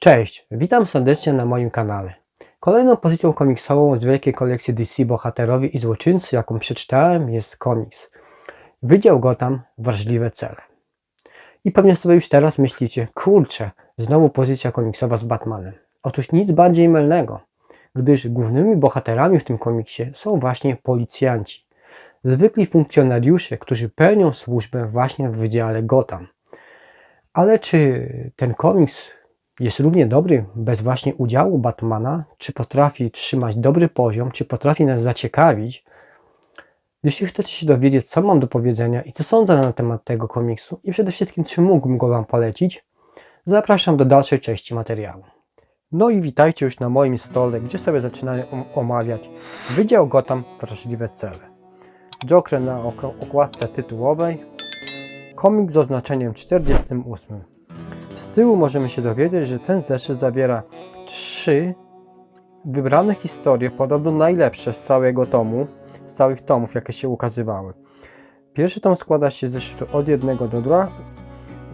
Cześć, witam serdecznie na moim kanale. Kolejną pozycją komiksową z wielkiej kolekcji DC Bohaterowie i Złoczyńcy, jaką przeczytałem, jest komiks Wydział Gotham Wrażliwe Cele. I pewnie sobie już teraz myślicie, kurczę, znowu pozycja komiksowa z Batmanem. Otóż nic bardziej mylnego, gdyż głównymi bohaterami w tym komiksie są właśnie policjanci. Zwykli funkcjonariusze, którzy pełnią służbę właśnie w Wydziale Gotham. Ale czy ten komiks jest równie dobry bez właśnie udziału Batmana? Czy potrafi trzymać dobry poziom? Czy potrafi nas zaciekawić? Jeśli chcecie się dowiedzieć, co mam do powiedzenia i co sądzę na temat tego komiksu i przede wszystkim, czy mógłbym go Wam polecić, zapraszam do dalszej części materiału. No i witajcie już na moim stole, gdzie sobie zaczynamy om- omawiać Wydział Gotham Wrażliwe Cele. Joker na okładce tytułowej, komik z oznaczeniem 48. Z tyłu możemy się dowiedzieć, że ten zeszyt zawiera trzy wybrane historie, podobno najlepsze z całego tomu, z całych tomów, jakie się ukazywały. Pierwszy tom składa się z zeszytu od 1 do 2,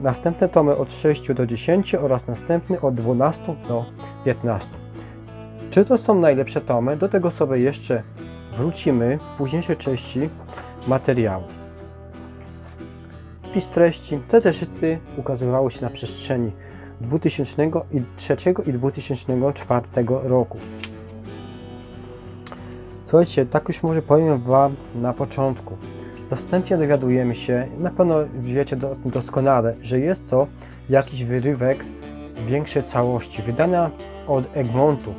następne tomy od 6 do 10 oraz następny od 12 do 15. Czy to są najlepsze tomy? Do tego sobie jeszcze wrócimy w późniejszej części materiału. Wpis treści. Te zeszyty ukazywały się na przestrzeni 2003 i 2004 roku. Słuchajcie, tak już może powiem Wam na początku. Wstępie dowiadujemy się, na pewno wiecie do, doskonale, że jest to jakiś wyrywek większej całości, wydana od Egmontu.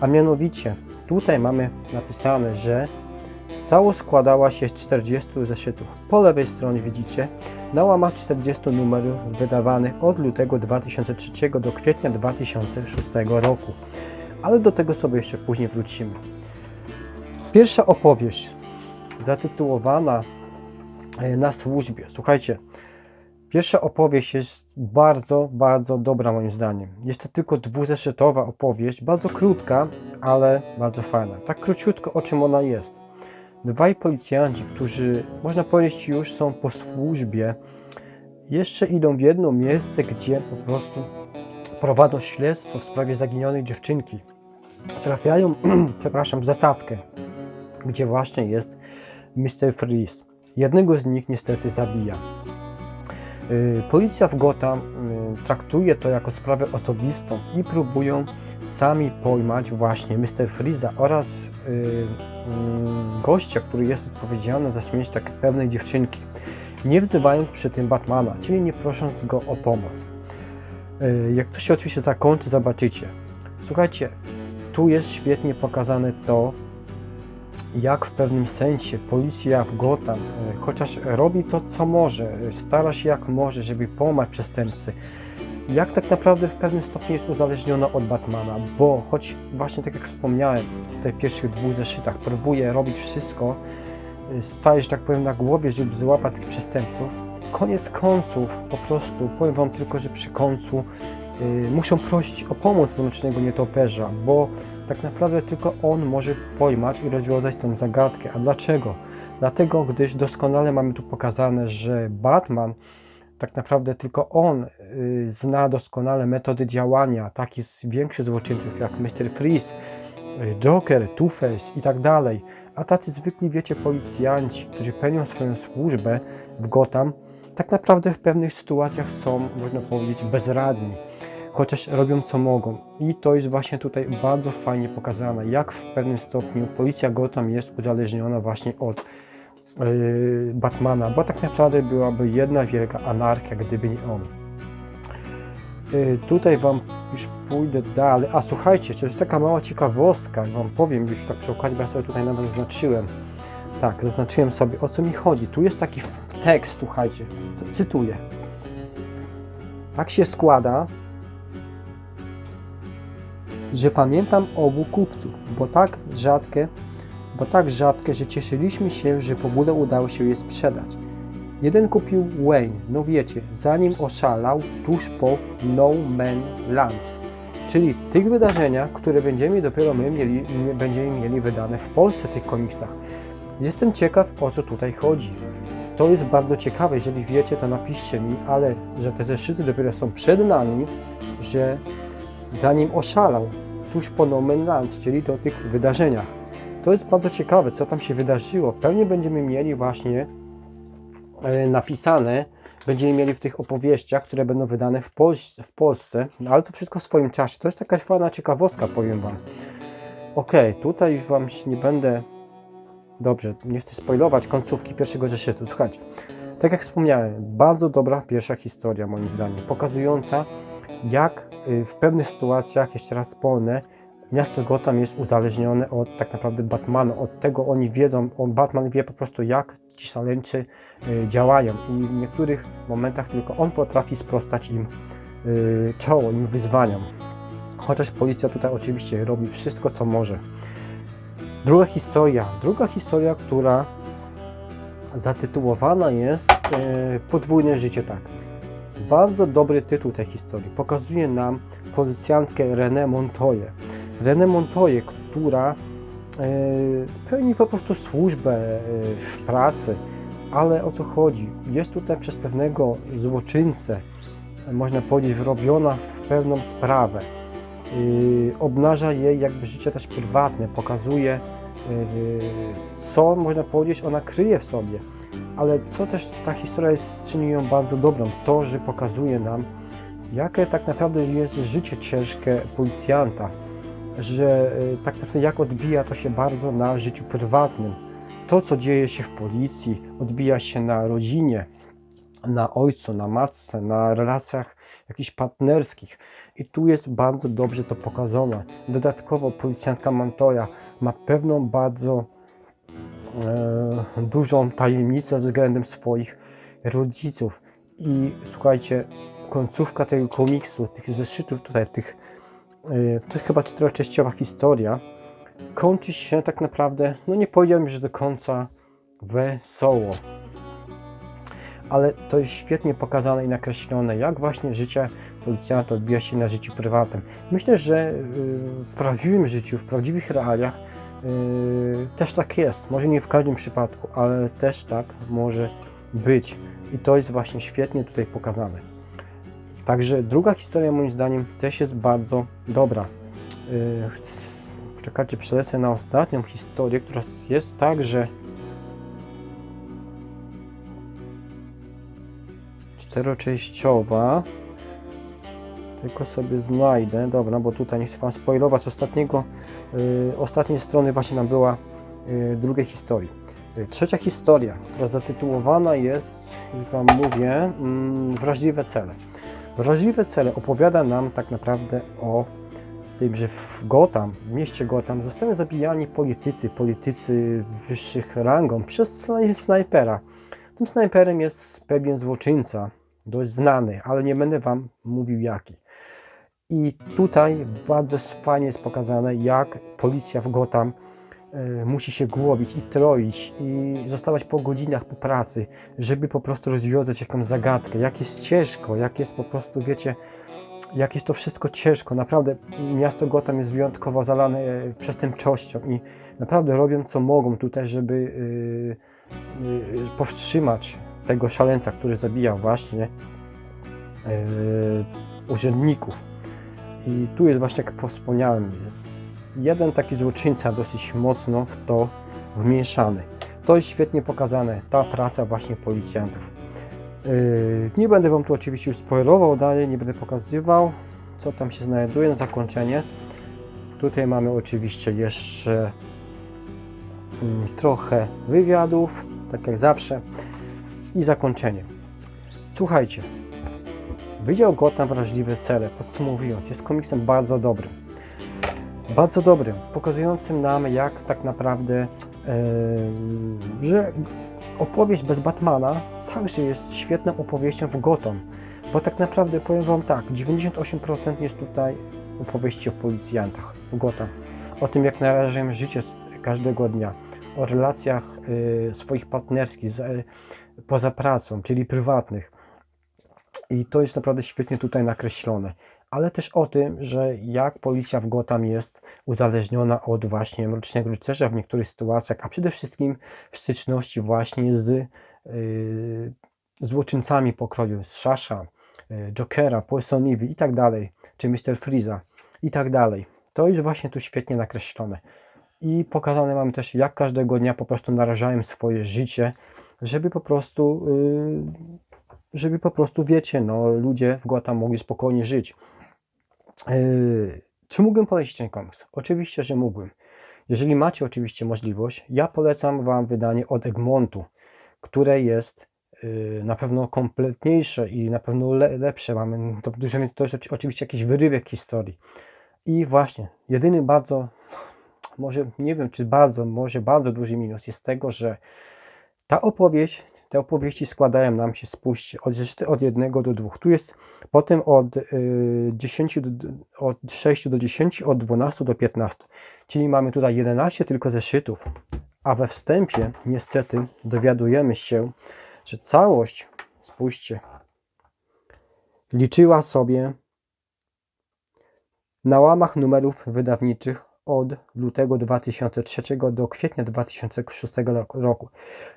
A mianowicie, tutaj mamy napisane, że całość składała się z 40 zeszytów. Po lewej stronie widzicie na łamach 40 numerów wydawanych od lutego 2003 do kwietnia 2006 roku. Ale do tego sobie jeszcze później wrócimy. Pierwsza opowieść zatytułowana e, Na służbie. Słuchajcie, pierwsza opowieść jest bardzo, bardzo dobra moim zdaniem. Jest to tylko dwuzeszytowa opowieść, bardzo krótka, ale bardzo fajna. Tak króciutko o czym ona jest. Dwaj policjanci, którzy można powiedzieć już są po służbie, jeszcze idą w jedno miejsce, gdzie po prostu prowadzą śledztwo w sprawie zaginionej dziewczynki. Trafiają, przepraszam, w zasadzkę, gdzie właśnie jest Mr. Freeze. Jednego z nich niestety zabija. Y, Policja w Gotham y, traktuje to jako sprawę osobistą i próbują sami pojmać właśnie Mr. Freeza oraz y, gościa, który jest odpowiedzialny za śmierć tak pewnej dziewczynki, nie wzywając przy tym Batmana, czyli nie prosząc go o pomoc. Y, Jak to się oczywiście zakończy, zobaczycie. Słuchajcie, tu jest świetnie pokazane to, jak w pewnym sensie policja w Gotham, e, chociaż robi to co może, e, stara się jak może, żeby pomagać przestępcy, jak tak naprawdę w pewnym stopniu jest uzależniona od Batmana, bo choć właśnie tak jak wspomniałem w tych pierwszych dwóch zeszytach, próbuje robić wszystko, e, staje, że tak powiem, na głowie, żeby złapać tych przestępców, koniec końców po prostu, powiem Wam tylko, że przy końcu y, muszą prosić o pomoc słonecznego nietoperza, bo tak naprawdę tylko on może pojmać i rozwiązać tę zagadkę. A dlaczego? Dlatego, gdyż doskonale mamy tu pokazane, że Batman tak naprawdę tylko on y, zna doskonale metody działania takich większych złoczyńców jak Mr. Freeze, y, Joker, Two-Face i tak dalej. A tacy zwykli, wiecie, policjanci, którzy pełnią swoją służbę w Gotham, tak naprawdę w pewnych sytuacjach są, można powiedzieć, bezradni chociaż robią co mogą. I to jest właśnie tutaj bardzo fajnie pokazane, jak w pewnym stopniu policja Gotham jest uzależniona właśnie od Batmana, bo tak naprawdę byłaby jedna wielka anarchia, gdyby nie on. Yy, tutaj Wam już pójdę dalej. A słuchajcie, jeszcze jest taka mała ciekawostka, Wam powiem już tak przy okazji, bo ja sobie tutaj nawet zaznaczyłem. Tak, zaznaczyłem sobie o co mi chodzi. Tu jest taki tekst, słuchajcie, cy- cytuję. Tak się składa, że pamiętam obu kupców, bo tak rzadkie, bo tak rzadkie, że cieszyliśmy się, że w ogóle udało się je sprzedać. Jeden kupił Wayne, no wiecie, zanim oszalał tuż po No Man Lands, czyli tych wydarzeniach, które będziemy dopiero my mieli, my będziemy mieli wydane w Polsce, tych komiksach. Jestem ciekaw, o co tutaj chodzi. To jest bardzo ciekawe, jeżeli wiecie, to napiszcie mi, ale że te zeszyty dopiero są przed nami, że zanim oszalał, tuż po No Man's Land, czyli do tych wydarzeniach. To jest bardzo ciekawe, co tam się wydarzyło. Pewnie będziemy mieli właśnie e, napisane, będziemy mieli w tych opowieściach, które będą wydane w, Pols- w Polsce, no, ale to wszystko w swoim czasie. To jest taka fajna ciekawostka, powiem Wam. Okej, tutaj już Wam nie będę, dobrze, nie chcę spoilować końcówki pierwszego zeszytu. Słuchajcie, tak jak wspomniałem, bardzo dobra pierwsza historia moim zdaniem, pokazująca jak y, w pewnych sytuacjach, jeszcze raz wspomnę, miasto Gotham jest uzależnione od tak naprawdę Batmana, od tego oni wiedzą, on Batman wie po prostu jak ci szaleńczy y, działają i w niektórych momentach tylko on potrafi sprostać im y, czoło, im wyzwaniom. Chociaż policja tutaj oczywiście robi wszystko co może. Druga historia, druga historia, która zatytułowana jest y, Podwójne życie tak. Bardzo dobry tytuł tej historii. Pokazuje nam policjantkę René Montoya. René Montoya, która e, pełni po prostu służbę e, w pracy, ale o co chodzi? Jest tutaj przez pewnego złoczyńcę, można powiedzieć, wrobiona w pewną sprawę. E, obnaża jej jakby życie też prywatne, pokazuje co można powiedzieć ona kryje w sobie. Ale co też ta historia jest, czyni ją bardzo dobrą, to, że pokazuje nam, jakie tak naprawdę jest życie ciężkie policjanta, że e, tak naprawdę jak odbija to się bardzo na życiu prywatnym. To, co dzieje się w policji, odbija się na rodzinie, na ojcu, na matce, na relacjach jakichś partnerskich. I tu jest bardzo dobrze to pokazane. Dodatkowo policjantka Montoya ma pewną bardzo e, dużą tajemnicę względem swoich rodziców. I słuchajcie, końcówka tego komiksu, tych zeszytów tutaj, tych, to jest chyba czteroczęściowa historia, kończy się tak naprawdę, no nie powiedziałbym, że do końca wesoło. Ale to jest świetnie pokazane i nakreślone, jak właśnie życie policjanta odbija się na życiu prywatnym. Myślę, że y, w prawdziwym życiu, w prawdziwych realiach y, też tak jest. Może nie w każdym przypadku, ale też tak może być. I to jest właśnie świetnie tutaj pokazane. Także druga historia moim zdaniem też jest bardzo dobra. Yy, Czekajcie, przelecę na ostatnią historię, która jest także czteroczęściowa. Tylko sobie znajdę. Dobra, bo tutaj nie chcę Wam spoilować ostatniego, yy, ostatniej strony właśnie nam była yy, drugiej historii. Yy, trzecia historia, która zatytułowana jest, już Wam mówię, mm, Wrażliwe cele. Wrażliwe cele opowiada nam tak naprawdę o tym, że w Gotham, w mieście Gotham zostają zabijani politycy, politycy wyższych rangą przez snaj- snajpera. Tym snajperem jest pewien złoczyńca, dość znany, ale nie będę Wam mówił jaki. I tutaj bardzo fajnie jest pokazane, jak policja w Gotham musi się głowić i troić i zostawać po godzinach po pracy, żeby po prostu rozwiązać jakąś zagadkę, jak jest ciężko, jak jest po prostu, wiecie, jak jest to wszystko ciężko. Naprawdę miasto Gotham jest wyjątkowo zalane e, przestępczością i naprawdę robią co mogą tutaj, żeby yy, yy, powstrzymać tego szaleńca, który zabija właśnie yy, urzędników. I tu jest właśnie, jak wspomniałem, jeden taki złoczyńca dosyć mocno w to wmieszany. To jest świetnie pokazane, ta praca właśnie policjantów. Yy, Nie będę Wam tu oczywiście już spoilował dalej, nie będę pokazywał, co tam się znajduje na zakończenie. Tutaj mamy oczywiście jeszcze mm, trochę wywiadów, tak jak zawsze, i zakończenie. Słuchajcie, Wydział Gotham Wrażliwe Cele, podsumowując, jest komiksem bardzo dobrym. Bardzo dobrym, pokazującym nam, jak tak naprawdę, em, że opowieść bez Batmana także jest świetną opowieścią w Gotham. Bo tak naprawdę powiem Wam tak, 98% jest tutaj opowieści o policjantach w Gotham. O tym, jak narażają życie każdego dnia. O relacjach y, swoich partnerskich z, y, poza pracą, czyli prywatnych. I to jest naprawdę świetnie tutaj nakreślone. Ale też o tym, że jak policja w Gotham jest uzależniona od właśnie Mrocznego Rycerza w niektórych sytuacjach, a przede wszystkim w styczności właśnie z yy, złoczyńcami pokroju, z Shasha, yy, Jokera, Poison Ivy i tak dalej, czy Mr. Freeza. i tak dalej. To jest właśnie tu świetnie nakreślone. I pokazane mamy też, jak każdego dnia po prostu narażałem swoje życie, żeby po prostu, yy, żeby po prostu, wiecie, no, ludzie w Gotham mogli spokojnie żyć. Yy, czy mógłbym polecić ten komiks? Oczywiście, że mógłbym. Jeżeli macie oczywiście możliwość, ja polecam Wam wydanie od Egmontu, które jest yy, na pewno kompletniejsze i na pewno le lepsze. Mamy to, dużo- to jest oczy- oczywiście jakiś wyrywek historii. I właśnie, jedyny bardzo, może nie wiem czy bardzo, może bardzo duży minus jest tego, że ta opowieść, te opowieści składają nam się, spójrzcie, od, od 1 do 2. Tu jest potem od, y, 10 do, od 6 do 10, od 12 do 15. Czyli mamy tutaj 11 tylko zeszytów. A we wstępie niestety dowiadujemy się, że całość, spójrzcie, liczyła sobie na łamach numerów wydawniczych od lutego 2003 do kwietnia 2006 roku,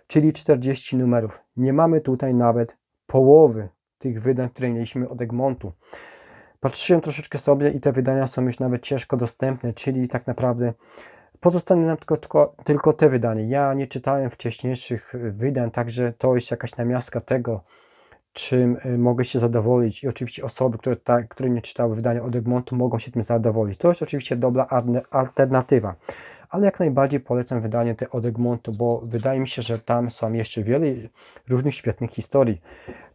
czyli 40 numerów. Nie mamy tutaj nawet połowy tych wydań, które mieliśmy od Egmontu. Patrzyłem troszeczkę sobie i te wydania są już nawet ciężko dostępne, czyli tak naprawdę pozostanie nam tylko, tylko, tylko te wydania. Ja nie czytałem wcześniejszych wydań, także to jest jakaś namiastka tego, czym y, mogę się zadowolić i oczywiście osoby, które, tak, które nie czytały wydania od Egmontu mogą się tym zadowolić. To jest oczywiście dobra alternatywa, ale jak najbardziej polecam wydanie te od Egmontu, bo wydaje mi się, że tam są jeszcze wiele różnych świetnych historii.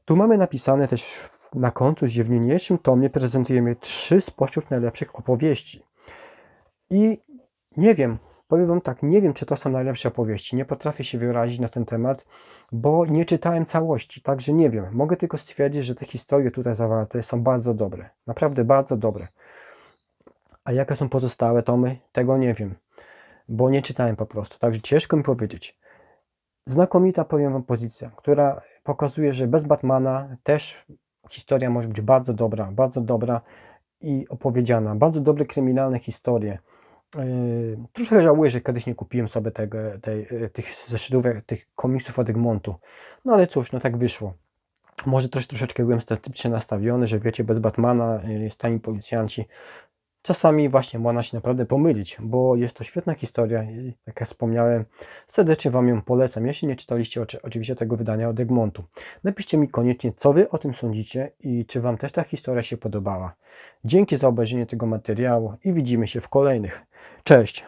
Tu mamy napisane też na końcu, że w niniejszym tomie prezentujemy trzy spośród najlepszych opowieści. I nie wiem, powiem Wam tak, nie wiem, czy to są najlepsze opowieści. Nie potrafię się wyrazić na ten temat, bo nie czytałem całości, także nie wiem. Mogę tylko stwierdzić, że te historie tutaj zawarte są bardzo dobre. Naprawdę bardzo dobre. A jakie są pozostałe tomy, tego nie wiem, bo nie czytałem po prostu. Także ciężko mi powiedzieć. Znakomita, powiem Wam, pozycja, która pokazuje, że bez Batmana też historia może być bardzo dobra, bardzo dobra i opowiedziana. Bardzo dobre kryminalne historie. Yy, troszkę żałuję, że kiedyś nie kupiłem sobie tego, tej, yy, tych zeszytów, tych komiksów od Egmontu. No ale cóż, no tak wyszło. Może też troszeczkę byłem sceptycznie nastawiony, że wiecie, bez Batmana, yy, stani policjanci. Czasami właśnie można się naprawdę pomylić, bo jest to świetna historia i jak ja wspomniałem, serdecznie Wam ją polecam, jeśli nie czytaliście oczy- oczywiście tego wydania od Egmontu. Napiszcie mi koniecznie, co Wy o tym sądzicie i czy Wam też ta historia się podobała. Dzięki za obejrzenie tego materiału i widzimy się w kolejnych. Cześć!